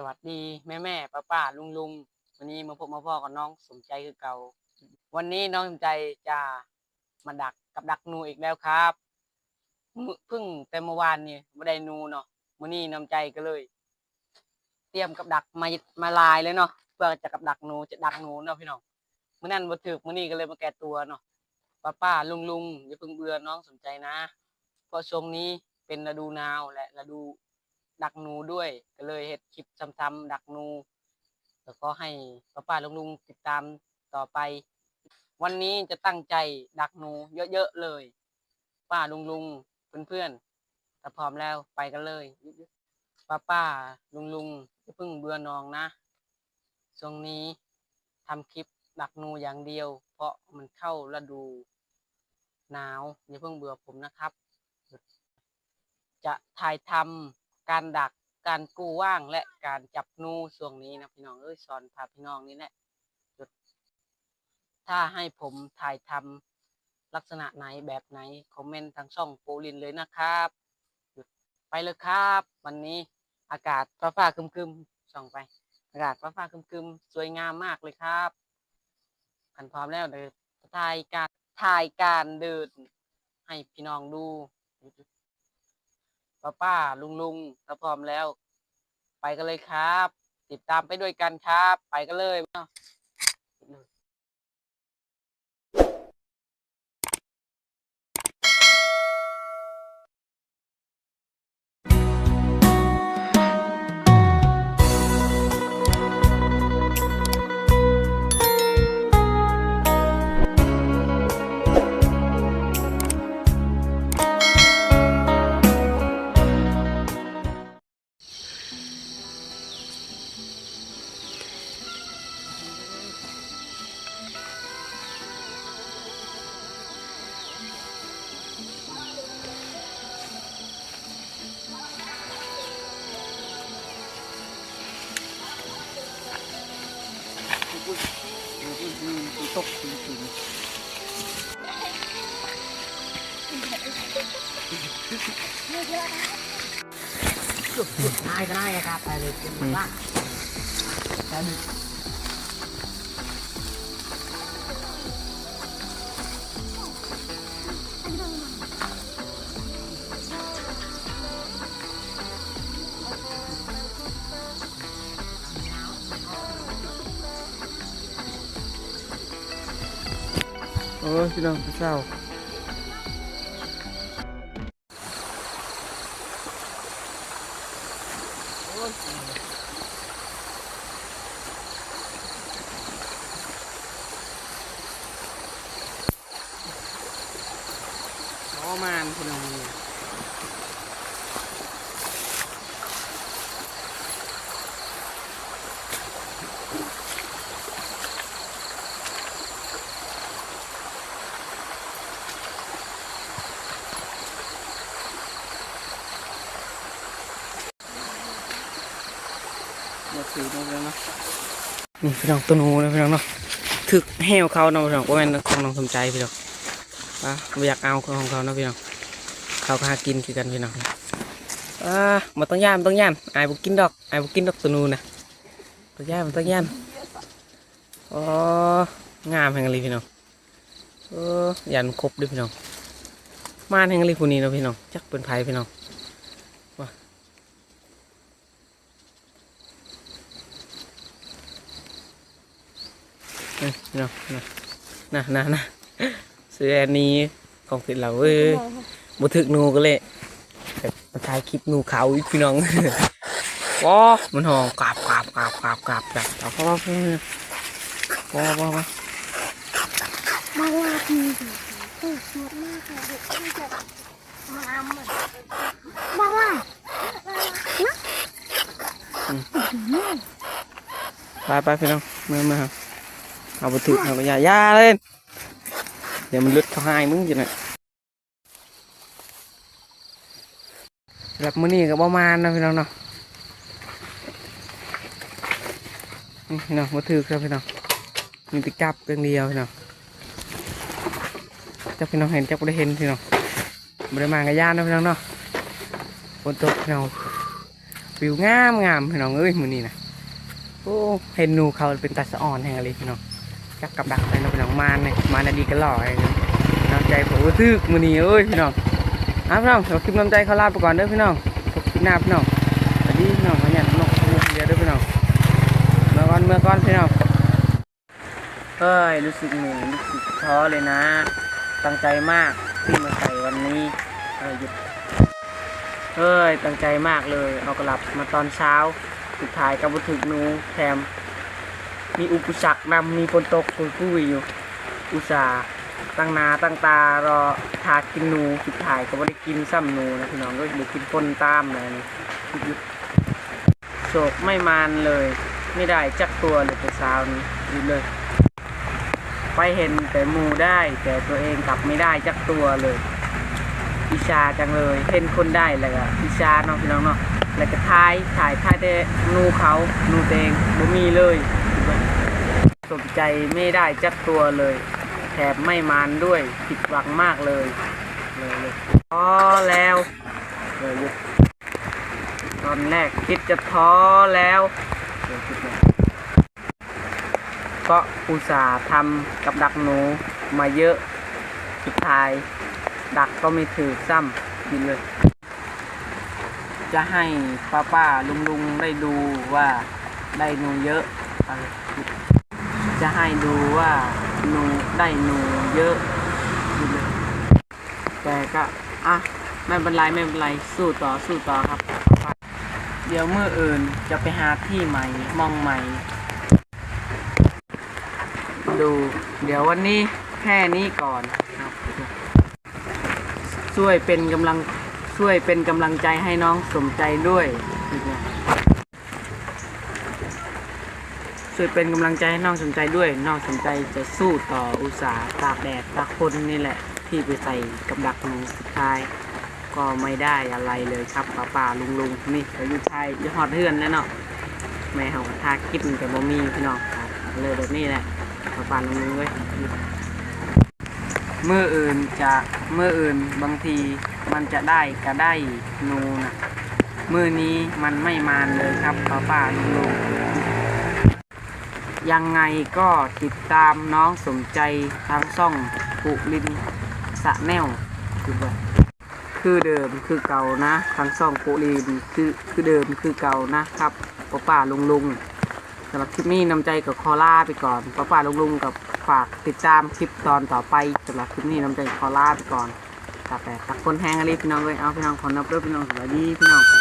สวัสดีแม่แม่ป้าป้าลุงลุงวันนี้มาพบมาพ่อกับน้องสมใจคือเก่า วันนี้น้องสมใจจะมาดักกับดักหนูอีกแล้วครับมือเพิ่งแต่เมื่อวานนี่ไม่ได้นูเนาะวันนี้น้ำใจก็เลย เตรียมกับดักมามาลายเลยเนาะเพื่อจะกับดักหนูจะดักหนูเนาะพี่น้องมื่อนั้นบ่ถึกมื่อนี้ก็เลยมาแก้ตัวเนาะป้าป้าลุงลุงอย่าเพิ่งเบื่อน้องสนใจนะเพราะช่วงนี้เป็นฤดูหนาวและฤดู ดักหนูด้วย ก็เลยเฮ็ดคลิปซ้ำๆดักหนูแล้วก็ให้ป้าป้าลุงลุงติดตามต่อไป วันนี้จะตั้งใจดักหนูเยอะๆเลย ป้าลุงลุงเพื่อนๆถ้าพร้อมแล้วไปกันเลยป้าป้าลุงลุงอย่าเพิ่งเบื่อนองนะช่วงนี้ทำคลิปดักหนูอย่างเดียว เพราะมันเข้าฤดูหนาวอย่าเพิ่งเบื่อผมนะครับ จะถ่ายทำ การดักการกู้ว่างและการจับนูช่วงนี้นะพี่น้องเอ้ยสอนพาพี่น้องนี่แหละจุดถ้าให้ผมถ่ายทำลักษณะไหนแบบไหน คอมเมนต์ทางช่องโปลินเลยนะครับหยุดไปเลยครับ วันนี้อากาศฟ้าฟ้าคึมๆส่องไป อากาศฟ้าฟ้าคึมๆสวยงามมากเลยครับขันพร้อมแล้วเดี๋ยวถ่ายการถ่ายการเดินให้พี่น้องดู ป้าป้าลุงลุงถ้าพร้อมแล้ว ไปกันเลยครับ ติดตามไปด้วยกันครับ ไปกันเลยเนาะ ตกจริงได้ก็ได้ครับไปเลยเป็นมันละแล้ว อ้ยพี่น้องเศร้าอ๋อมานพี่น้อง ถือมาแล้วเนาะนี่พี่น้องตัวหนูนะพี่น้องเนาะถึกแหวเขาเนาะพี่น้องว่าแม่นของน้องสมใจพี่น้องอะไม่อยากเอาของเขาเนาะพี่น้องเขาก็หากินคือกันพี่น้องอ่ามาต้องย่ามต้องย่านอายบุกินดอกไอายบุกินดอกตัวหนูนะต้องย่ามต้องย่านอ๋องามแห่งอะไรพี่น้องเออยันครบด้วยพี่น้องมาแห่งอะไรผู้นี้เนาะพี่น้องจักเป็นไผ่พี่น้อง เนาะนะนะนะนะเสื้ออันนี้ของติดเราเอ้ยบ่ถึกหนูก็เลยแบบมาถ่ายคลิปหนูเขาอีกพี่น้องว้ามันหองกราบกราบกราบกราบกราบกราบเอาพ่อพ่อพ่อพ่อพ่อมาลาดีดีเออสวยมากเลยเด็กที่จะมาเอาเหมือนมาลาไปไปพี่น้องมามา เอาบ่ถึกเอาไปย่าย่าเล่นเดี๋ยวมันลึดเขาให้มึงจิน่ะแบบมื้อนี้ก็ประมาณนะพี่น้องเนาะนี่พี่น้องบ่ถึกครับพี่น้องมีติจับเพียงเดียวพี่น้องจับพี่น้องเห็นจับบ่ได้เห็นพี่น้องบ่ได้มากระยานนะพี่น้องเนาะฝนตกพี่น้องวิวงามงามพี่น้องเอ้ยมื้อนี้นะโอ้เห็นหนูเขาเป็นตาสะอ่อนแห่งอะไรพี่น้อง จักกับดักไปเนาะพี่น้องมาเนี่ยมานดีก็หล่อไอ้น้ำใจผมก็ทึกมือนี้เอ้ยพี่น้องอะพี่น้องเราคลิปน้ำใจเขาลาไปก่อนเด้อพี่น้องพบคลิปหน้าพี่น้องสวัสดีพี่น้องขยันน้องเดียวเด้อพี่น้องเมื่อก่อนเมื่อก่อนพี่น้องเฮ้ยรู้สึกเหนื่อยรู้สึกท้อเลยนะ ตั้งใจมากที่มาใส่วันนี้เออหยุดเฮ้ยตั้งใจมากเลย เอากลับมาตอนเช้า สุดท้ายกับวัตถุนูแถม มีอุปสรรคนำมีฝนตกคุยคุยอยู่ อุตส่าห์ตั้งนาตั้งตารอทากินนูสุดท้ายก็ไม่ได้กินซ้ำนูนะพี่น้องก็เดี๋ยกินปนตามเลยนี่หยุดโศกไม่มานเลย ไม่ได้จักตัวเลยแต่เช้านี้หยุดเลย ไปเห็นแต่หมูได้ แต่ตัวเองกลับไม่ได้จักตัวเลยอิชาจังเลยเห็นคนได้แล้วก็อิชาเนาะพี่น้องเนาะแล้วก็ท้ายถ่ายท้ายแต่นูเขานูเตงบ่มีเลย สนใจไม่ได้จักตัวเลยแถมไม่มานด้วยผิดหวังมากเลยเลยเลยท้อแล้วเลยหยุดตอนแรกคิดจะท้อแล้วก็อุตส่าห์ทำกับดักหนูมาเยอะสุดท้าย ดักก็ไม่ถือซ้ำกินเลย จะให้ป้าป้าลุงลุงได้ดูว่าได้หนูเยอะอะไร จะให้ดูว่าหนูได้หนูเยอะเลยแต่ก็อะไม่เป็นไรไม่เป็นไรสู้ต่อสู้ต่อครับ เดี๋ยวเมื่ออื่นจะไปหาที่ใหม่มองใหม่ ดู เดี๋ยววันนี้แค่นี้ก่อนครับช่วยเป็นกำลังช่วยเป็นกำลังใจให้น้องสมใจด้วย ช่วยเป็นกำลังใจให้น้องสมใจด้วยน้องสมใจจะสู้ต่ออุตสาห์ตากแดดตากฝนนี่แหละ ที่ไปใส่กับดักหนูสุดท้าย ก็ไม่ได้อะไรเลยครับป้าป่าลุงลุงนี่เราอยู่ชายอยู่ฮอดเฮือนแล้วเนาะแม่เขาก็ทากินแต่บ่มีพี่น้องครับเลยแบบนี้แหละป้าป่าลุงลุงเว้ยเมื่ออื่นจะเมื่ออื่นบางทีมันจะได้ก็ได้นูนะมือนี้มันไม่มานเลยครับป้าป้าลุงลุง ยังไงก็ติดตามน้องสมใจทางช่องปุลินสะแนวคือว่าคือเดิมคือเก่านะทางช่องปุลินคือคือเดิมคือเก่านะครับป้าป้าลุงลุงสำหรับคลิปนี้นำใจกับคอล่าไปก่อนป้าป้าลุงลุงกับฝากติดตามคลิปตอนต่อไปสำหรับคลิปนี้น้ำใจขอล่าไปก่อนตากแดดตักคนแห้งอะไรพี่น้องเลยเอาพี่น้องขอนับเรื่องพี่น้องสวัสดีพี่น้อง